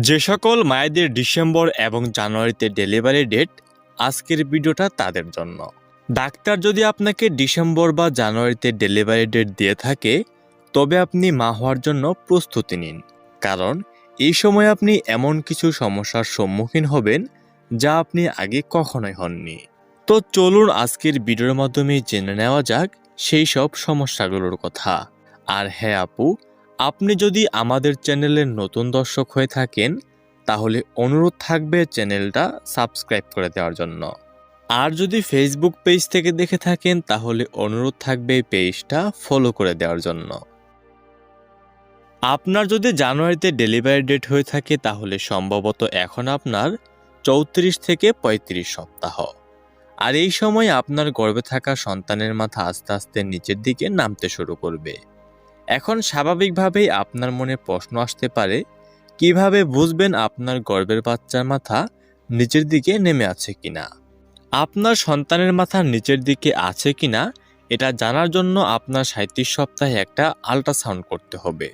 যে সকল মায়েদের ডিসেম্বর এবং জানুয়ারিতে ডেলিভারি ডেট, আজকের ভিডিওটা তাদের জন্য। ডাক্তার যদি আপনাকে ডিসেম্বর বা জানুয়ারিতে ডেলিভারি ডেট দিয়ে থাকে, তবে আপনি মা হওয়ার জন্য প্রস্তুতি নিন। কারণ, এই সময় আপনি এমন কিছু সমস্যার সম্মুখীন হবেন, যা আপনি আগে কখনোই হননি। তো চলুন আজকের ভিডিওর মাধ্যমে জেনে নেওয়া যাক সেই সব সমস্যাগুলোর কথা। আর হ্যাঁ আপু আপনি যদি আমাদের চ্যানেলের নতুন দর্শক হয়ে থাকেন, তাহলে অনুরোধ থাকবে চ্যানেলটা সাবস্ক্রাইব করে দেওয়ার জন্য। আর যদি ফেসবুক পেজ থেকে দেখে থাকেন, তাহলে অনুরোধ থাকবে এই পেজটা ফলো করে দেওয়ার জন্য। আপনার যদি জানুয়ারিতে ডেলিভারি ডেট হয়ে থাকে, তাহলে সম্ভবত এখন আপনার চৌত্রিশ থেকে ৩৫ সপ্তাহ। আর এই সময় আপনার গর্ভে থাকা সন্তানের মাথা আস্তে আস্তে নিচের দিকে নামতে শুরু করবে। এখন স্বাভাবিকভাবেই আপনার মনে প্রশ্ন আসতে পারে, কীভাবে বুঝবেন আপনার গর্বের বাচ্চার মাথা নিচের দিকে নেমে আছে কিনা? আপনার সন্তানের মাথা নিচের দিকে আছে কিনা? এটা জানার জন্য আপনার সাঁত্রিশ সপ্তাহে একটা আল্ট্রাসাউন্ড করতে হবে,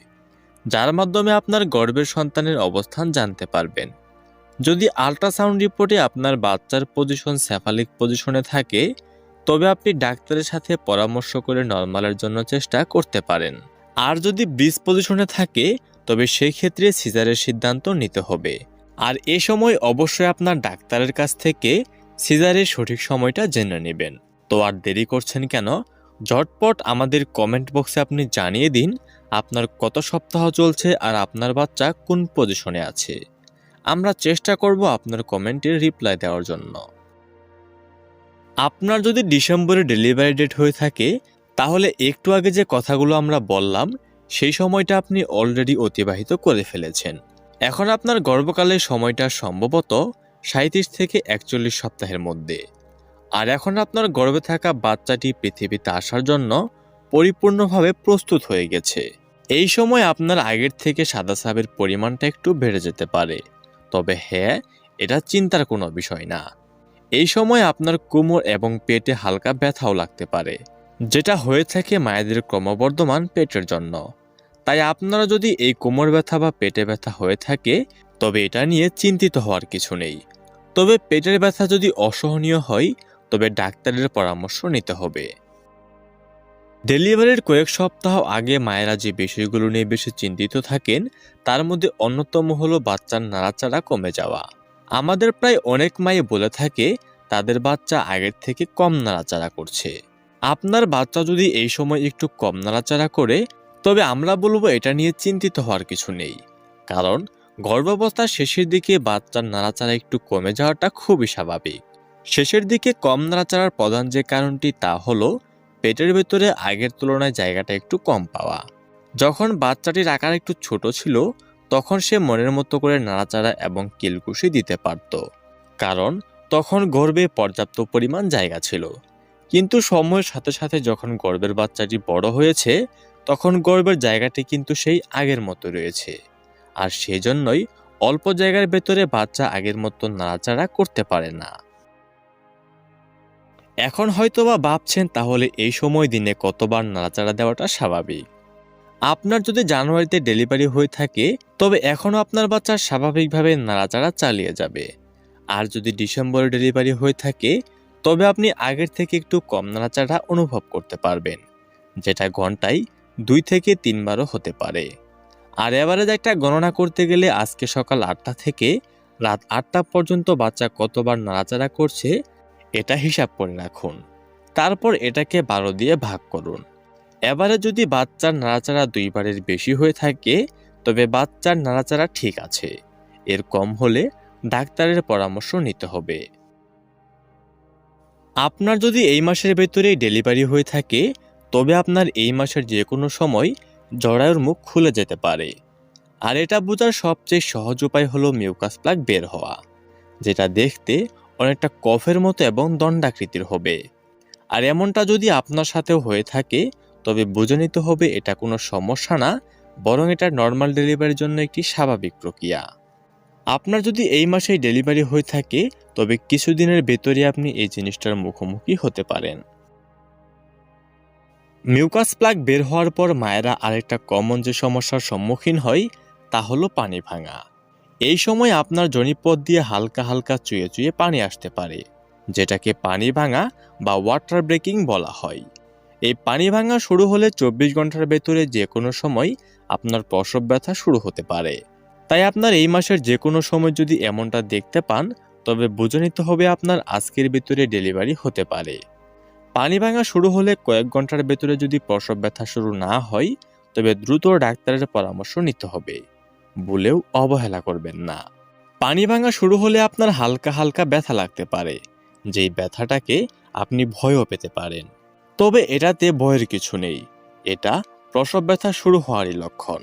যার মাধ্যমে আপনার গর্বের সন্তানের অবস্থান জানতে পারবেন। যদি আল্ট্রাসাউন্ড রিপোর্টে আপনার বাচ্চার পজিশন স্যাফালিক পজিশনে থাকে, তবে আপনি ডাক্তারের সাথে পরামর্শ করে নর্মালের জন্য চেষ্টা করতে পারেন। আর যদি ব্রিজ পজিশনে থাকে, তবে সেই ক্ষেত্রে সিজারের সিদ্ধান্ত নিতে হবে। আর এ সময় অবশ্যই আপনার ডাক্তারের কাছ থেকে সিজারের সঠিক সময়টা জেনে নেবেন। তো আর দেরি করছেন কেন? ঝটপট আমাদের কমেন্ট বক্সে আপনি জানিয়ে দিন, আপনার কত সপ্তাহ চলছে আর আপনার বাচ্চা কোন পজিশনে আছে। আমরা চেষ্টা করব আপনার কমেন্টের রিপ্লাই দেওয়ার জন্য। আপনার যদি ডিসেম্বরে ডেলিভারি ডেট হয়ে থাকে তাহলে একটু আগে যে কথাগুলো আমরা বললাম, সেই সময়টা আপনি অলরেডি অতিবাহিত করে ফেলেছেন। এখন আপনার গর্ভকালের সময়টা সম্ভবত সাঁত্রিশ থেকে একচল্লিশ সপ্তাহের মধ্যে। আর এখন আপনার গর্ভে থাকা বাচ্চাটি পৃথিবীতে আসার জন্য পরিপূর্ণভাবে প্রস্তুত হয়ে গেছে। এই সময় আপনার আগের থেকে সাদা সাবের পরিমাণটা একটু বেড়ে যেতে পারে। তবে হ্যাঁ এটা চিন্তার কোনো বিষয় না। এই সময় আপনার কোমর এবং পেটে হালকা ব্যথাও লাগতে পারে। যেটা হয়ে থাকে মায়েদের ক্রমবর্ধমান পেটের জন্য। তাই আপনারা যদি এই কোমর ব্যথা বা পেটে ব্যথা হয়ে থাকে, তবে এটা নিয়ে চিন্তিত হওয়ার কিছু নেই। তবে পেটের ব্যথা যদি অসহনীয় হয়, তবে ডাক্তারের পরামর্শ নিতে হবে। ডেলিভারির কয়েক সপ্তাহ আগে মায়েরা যে বিষয়গুলো নিয়ে বেশি চিন্তিত থাকেন, তার মধ্যে অন্যতম হলো বাচ্চার নাড়াচাড়া কমে যাওয়া। আমাদের প্রায় অনেক মায়ে বলে থাকে, তাদের বাচ্চা আগের থেকে কম নাড়াচাড়া করছে। আপনার বাচ্চা যদি এই সময় একটু কম নাড়াচাড়া করে, তবে আমরা বলব এটা নিয়ে চিন্তিত হওয়ার কিছু নেই। কারণ, গর্ভাবস্থার শেষের দিকে বাচ্চার নাড়াচাড়া একটু কমে যাওয়াটা খুবই স্বাভাবিক। শেষের দিকে কম নাড়াচাড়ার প্রধান যে কারণটি তা হলো, পেটের ভেতরে আগের তুলনায় জায়গাটা একটু কম পাওয়া। যখন বাচ্চাটির আকার একটু ছোট ছিল, তখন সে মনের মতো করে নাড়াচাড়া এবং কিলকুশি দিতে পারত। কারণ, তখন গর্বে পর্যাপ্ত পরিমাণ জায়গা ছিল। কিন্তু সময়ের সাথে সাথে যখন গর্ভের বাচ্চাটি বড় হয়েছে, তখন গর্ভের জায়গাটি কিন্তু সেই আগের মতো রয়েছে। আর সেজন্যই অল্প জায়গার ভেতরে বাচ্চা আগের মতো নাড়াচাড়া করতে পারে না। এখন হয়তোবা ভাবছেন, তাহলে এই সময় দিনে কতবার নাড়াচাড়া দেওয়াটা স্বাভাবিক? আপনার যদি জানুয়ারিতে ডেলিভারি হয়ে থাকে, তবে এখনও আপনার বাচ্চা স্বাভাবিকভাবে নাড়াচাড়া চালিয়ে যাবে। আর যদি ডিসেম্বরে ডেলিভারি হয়ে থাকে তবে আপনি আগের থেকে একটু কম নাড়াচাড়া অনুভব করতে পারবেন, যেটা ঘন্টায় দুই থেকে তিনবারও হতে পারে। আর এবারে একটা গণনা করতে গেলে আজকে সকাল আটটা থেকে রাত আটটা পর্যন্ত বাচ্চা কতবার নাড়াচাড়া করছে, এটা হিসাব করে রাখুন। তারপর এটাকে বারো দিয়ে ভাগ করুন। এবারে যদি বাচ্চার নাড়াচাড়া দুইবারের বেশি হয়ে থাকে, তবে বাচ্চার নাড়াচাড়া ঠিক আছে। এর কম হলে ডাক্তারের পরামর্শ নিতে হবে। আপনার যদি এই মাসের ভেতরেই ডেলিভারি হয়ে থাকে, তবে আপনার এই মাসের যে কোনো সময় জরায়ুর মুখ খুলে যেতে পারে। আর এটা বোঝার সবচেয়ে সহজ উপায় হলো মিউকাস প্লাগ বের হওয়া, যেটা দেখতে অনেকটা কফের মতো এবং দণ্ডাকৃতির হবে। আর এমনটা যদি আপনার সাথেও হয়ে থাকে, তবে বুঝে নিতে হবে এটা কোনো সমস্যা না, বরং এটা নর্মাল ডেলিভারির জন্য একটি স্বাভাবিক প্রক্রিয়া। আপনার যদি এই মাসেই ডেলিভারি হয়ে থাকে, তবে কিছুদিনের ভেতরে আপনি এই জিনিসটার মুখোমুখি হতে পারেন। মিউকাস প্লাগ বের হওয়ার পর মায়েরা আরেকটা কমন যে সমস্যার সম্মুখীন হয়, তা হলো পানি ভাঙা। এই সময় আপনার জনিপথ দিয়ে হালকা হালকা চুয়ে চুয়ে পানি আসতে পারে, যেটাকে পানি ভাঙা বা ওয়াটার ব্রেকিং বলা হয়। এই পানি ভাঙা শুরু হলে চব্বিশ ঘণ্টার ভেতরে যে কোনো সময় আপনার প্রসব ব্যথা শুরু হতে পারে। তাই আপনার এই মাসের যে কোনো সময় যদি এমনটা দেখতে পান, তবে বুঝে নিতে হবে আপনার আজকের ভিতরে ডেলিভারি হতে পারে। পানি ভাঙা শুরু হলে কয়েক ঘণ্টার ভেতরে যদি প্রসব ব্যথা শুরু না হয়, তবে দ্রুত ডাক্তারের পরামর্শ নিতে হবে। বলেও অবহেলা করবেন না। পানি ভাঙা শুরু হলে আপনার হালকা হালকা ব্যথা লাগতে পারে, যেই ব্যথাটাকে আপনি ভয়ও পেতে পারেন। তবে এটাতে ভয়ের কিছু নেই। এটা প্রসব ব্যথা শুরু হওয়ারই লক্ষণ।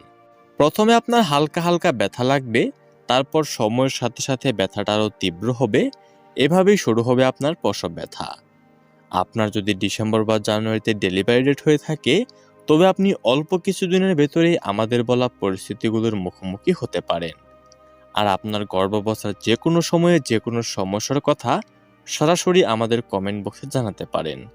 প্রথমে আপনার হালকা হালকা ব্যথা লাগবে, তারপর সময়ের সাথে সাথে ব্যথাটা আরও তীব্র হবে, এভাবেই শুরু হবে আপনার প্রসব ব্যথা। আপনার যদি ডিসেম্বর বা জানুয়ারিতে ডেলিভারি ডেট হয়ে থাকে, তবে আপনি অল্প কিছুদিনের ভেতরেই আমাদের বলা পরিস্থিতিগুলোর মুখোমুখি হতে পারেন। আর আপনার গর্ভাবস্থার যে কোনো সময়ে যে কোনো সমস্যার কথা সরাসরি আমাদের কমেন্ট বক্সে জানাতে পারেন।